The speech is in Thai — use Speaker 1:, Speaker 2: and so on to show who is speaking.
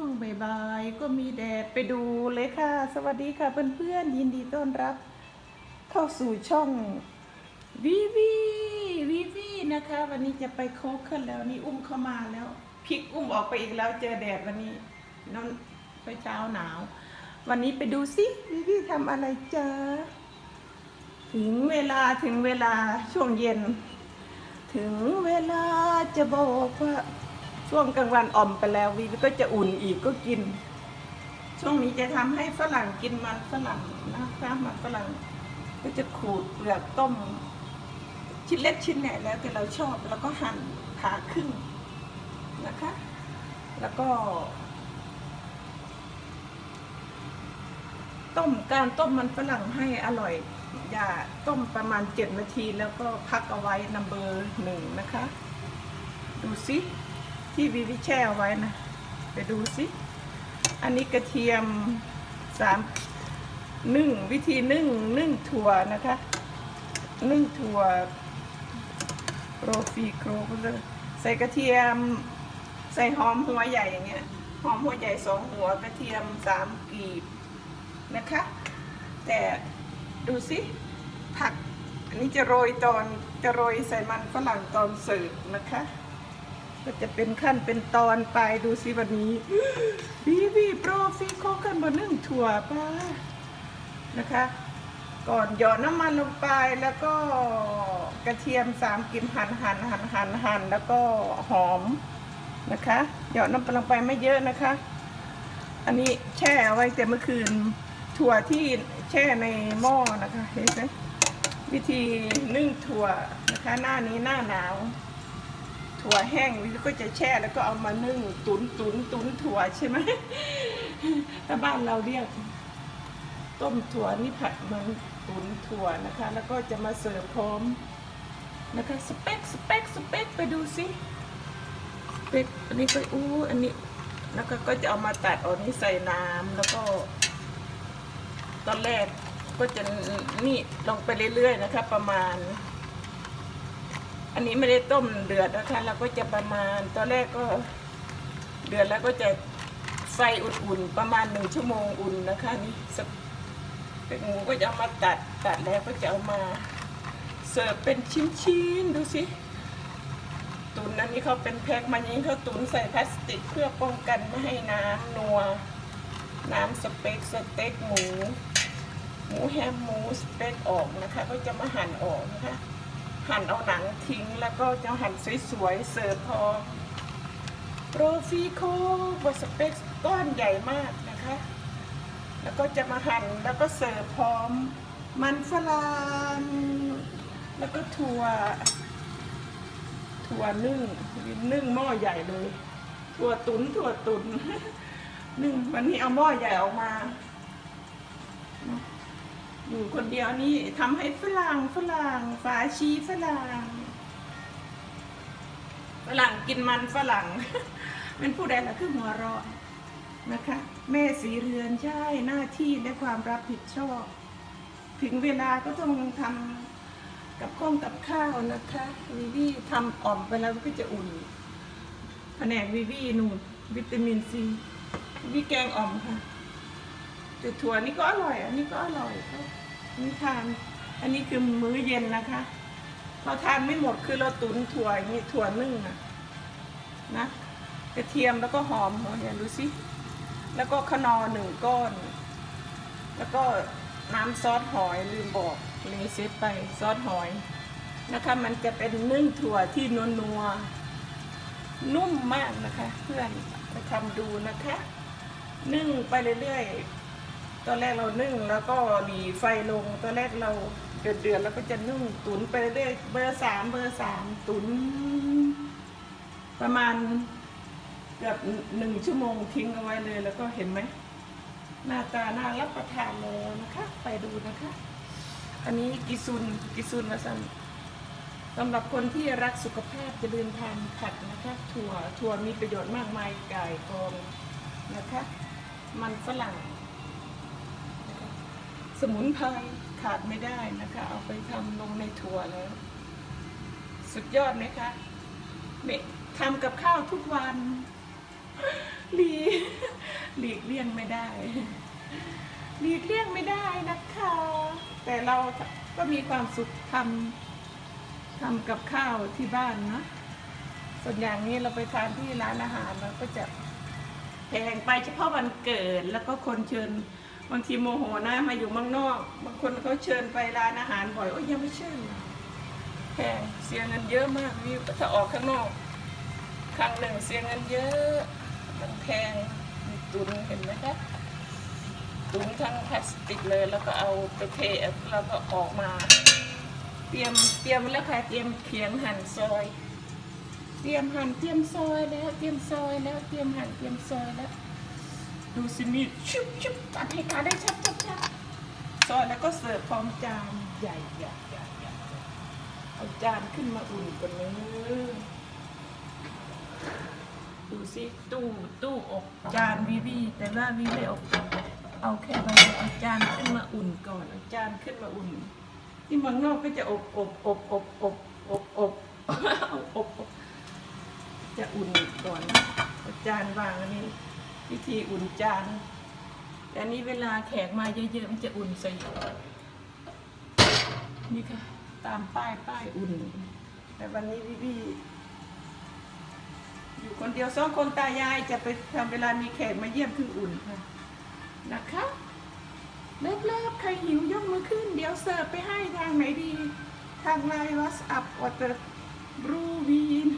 Speaker 1: ่วงบ่ายๆก็มีแดดไปดูเลยค่ะ สวัสดีค่ะเพื่อนๆยินดีต้อนรับ เข้าสู่ช่องวีวีวีวีนะคะ วันนี้จะไปโคกขึ้นแล้วนี่อุ้มเข้ามาแล้วพลิกอุ้มออกไปอีกแล้วเจอแดดวันนี้นอนไปเช้าหนาว วันนี้ไปดูสิวีวีทำอะไรเจอถึงเวลาถึงเวลาช่วงเย็น ถึงเวลาจะบอกว่า ช่วงกลางวันอ่อมไปแล้ววีก็จะอุ่นอีกก็กิน ช่วงนี้จะทำให้ฝรั่งกินมันฝรั่งนะคะมันฝรั่งก็จะขูดเปลือกต้ม ชิ้นเล็กชิ้นใหญ่แล้วแต่เราชอบแล้วก็หั่นผ่าครึ่งนะคะ แล้วก็ ต้มการต้มมันฝรั่งให้อร่อย อย่าต้มประมาณเจ็ดนาที แล้วก็พักเอาไว้นัมเบอร์หนึ่งนะคะ ดูสิ ที่วีวิแช่เอาไว้นะ ไปดูสิอันนี้กระเทียมสามนึ่งวิธีนึ่งนึ่งถั่วนะคะ นึ่งถั่วโรฟีโครก็เลยใส่กระเทียม ใส่หอมหัวใหญ่อย่างเงี้ยหอมหัวใหญ่สองหัวกระเทียมสามกีบนะคะ แต่ดูสิผักอันนี้จะโรยตอนจะโรยใส่มันฝรั่งตอนเสิร์ฟนะคะ ก็จะเป็นขั้นเป็นตอนไปดูสิวันนี้บีบีโปรฟีโคกันบนนึ่งถั่วป้านะคะ ก่อนหยอดน้ำมันลงไปแล้วก็กระเทียมสามกลิ่นหั่นหั่นหั่นหั่นหั่นแล้วก็หอมนะคะหยอดน้ำมันลงไปไม่เยอะนะคะ อันนี้แช่ไว้แต่เมื่อคืนถั่วที่แช่ในหม้อนะคะเห็นไหมวิธีนึ่งถั่วนะคะ หน้านี้หน้าหนาว ถั่วแห้งวิก็จะแช่แล้วก็เอามานึ่งตุนตุนตุนถั่วใช่ไหมถ้าบ้านเราเรียก ต้มถั่วนี่ผัดมันตุนถั่วนะคะ แล้วก็จะมาเสิร์ฟพร้อมนะคะสเปกสเปกสเปกไปดูสิสเปกอันนี้ก็อู้อันนี้แล้วก็ก็จะเอามาตัดออกนี่ใส่น้ำแล้วก็ ตอนแรกก็จะนี่ลงไปเรื่อยๆนะคะ ประมาณ อันนี้ไม่ได้ต้มเดือดนะคะเราก็จะประมาณตอนแรกก็เดือดแล้วก็จะไฟอุ่นๆประมาณหนึ่งชั่วโมงอุ่นนะคะนี่สักเป็นหมูก็จะเอามาตัดตัดแล้วก็จะเอามาเสิร์ฟเป็นชิ้นๆดูสิตุนอันนี้เขาเป็นแพ็คมาย่งนี้เขาตุนใส่พลาสติกเพื่อป้องกันไม่ให้น้ำนัว น้ำสเต็กสเต็กหมู หมูแฮมหมูสเต็กออกนะคะ ก็จะมาหั่นออกนะคะ หั่นเอาหนังทิ้งแล้วก็จะหั่นสวยๆ เสิร์ฟพอโปรฟีโคบสเปกก้อนใหญ่มากนะคะ แล้วก็จะมาหั่นแล้วก็เสิร์ฟพร้อม มันฝรั่งแล้วก็ถั่ว ถั่วนึ่งนึ่งหม้อใหญ่เลย ถั่วตุนถั่วตุนนึ่งวันนี้เอาหม้อใหญ่ออกมา อยู่คนเดียวนี่ทำให้ฝรั่งฝรั่งฝาชีฝรั่งฝรั่งกินมันฝรั่งเป็นผู้ใดล่ะคือหัวเราะนะคะ แม่สีเรือนใช่หน้าที่และความรับผิดชอบ ถึงเวลาก็ต้องทำกับข้องกับข้าวนะคะวิวีทำอ่อมไปแล้วก็จะอุ่นแผนกวิวีนูนวิตามินซีวิแกงอ่อมค่ะแต่ถั่วนี่ก็อร่อย อันนี้ก็อร่อยก็ นี่ทาน อันนี้คือมื้อเย็นนะคะเราทานไม่หมดคือเราตุนถั่วอย่างนี้ถั่วนึ่งนะนะกระเทียมแล้วก็หอมหัวเนี่ยดูสิแล้วก็ขนอหนึ่งก้อน แล้วก็น้ำซอสหอยลืมบอกเลเซฟไปซอสหอยนะคะ มันจะเป็นนึ่งถั่วที่นัวนัวนุ่มมากนะคะ เพื่อนไปทำดูนะคะ นึ่งไปเรื่อยๆ อนแรกเรานึ่งแล้วก็หลีไฟลงตอนแรกเราเดือดเดือดแล้วก็จะนึ่งตุนไปเรื่อยเบอร์สามเบอร์สามตุน ประมาณเกือบหนึ่งชั่วโมงทิ้งเอาไว้เลยแล้วก็เห็นไหมหน้าตาน่ารับประทานแล้วนะคะ ไปดูนะคะ อันนี้กิซุนกิซุนมาสันสำหรับคนที่รักสุขภาพจะลืมทานผัดนะคะ ถั่วถั่วมีประโยชน์มากมายไก่กองนะคะ มันฝรั่ง สมุนไพรขาดไม่ได้นะคะ เอาไปทำลงในถั่วแล้ว สุดยอดไหมคะเนี่ยทำกับข้าวทุกวันลีหลีกเลี่ยงไม่ได้ หลีกเลี่ยงไม่ได้นะคะ แต่เราก็มีความสุขทำทำกับข้าวที่บ้านนะส่วนอย่างนี้เราไปทานที่ร้านอาหารเราก็จะแพงไปเฉพาะวันเกิดแล้วก็คนเชิญ บางทีโมโหนะมาอยู่เมืองนอก บางคนเขาเชิญไปร้านอาหารบ่อยโอ้ยยังไม่เชิญแพงเสียเงินเยอะมากวิวถ้าออกข้างนอก ครั้งหนึ่งเสียเงินเยอะมันแพงมีตุนเห็นไหมคะตุนทั้งพลาสติกเลยแล้วก็เอาไปเทแล้วก็ออกมา เตรียมเตรียมไว้แล้วค่ะเตรียมเขียงหั่นซอย เตรียมหั่นเตรียมซอยแล้วเตรียมซอยแล้วเตรียมหั่นเตรียมซอยแล้ว ดูสิมีชุบชุบตัดให้ขาได้ชับชับชับซอยแล้วก็เสิร์ฟพร้อมจานใหญ่ใหญ่ใหญ่ใหญ่เอาจานขึ้นมาอุ่นก่อนเลยดูสิตู้ตู้อบจานวิวีแต่ว่าวิไม่อบเอาแค่ใบเอาจานขึ้นมาอุ่นก่อนเอาจานขึ้นมาอุ่น ที่เมืองนอกก็จะอบอบอบอบอบอบอบอาอบอบจะอุ่นก่อนเอาจานวางอันนี้ วิธีอุ่นจานแต่อันนี้เวลาแขกมาเยอะๆมันจะอุ่นใส่นี่ค่ะ ตามป้ายป้ายอุ่น แต่วันนี้พี่พี่อยู่คนเดียวสองคนตายายจะไปทำเวลามีแขกมาเยี่ยมคืออุ่นค่ะนะคะเลิฟเลิฟใครหิวยกมือขึ้น เดี๋ยวเสิร์ฟไปให้ทางไหนดี ทางไลน์วอสอัพวอเตอร์บรูวีน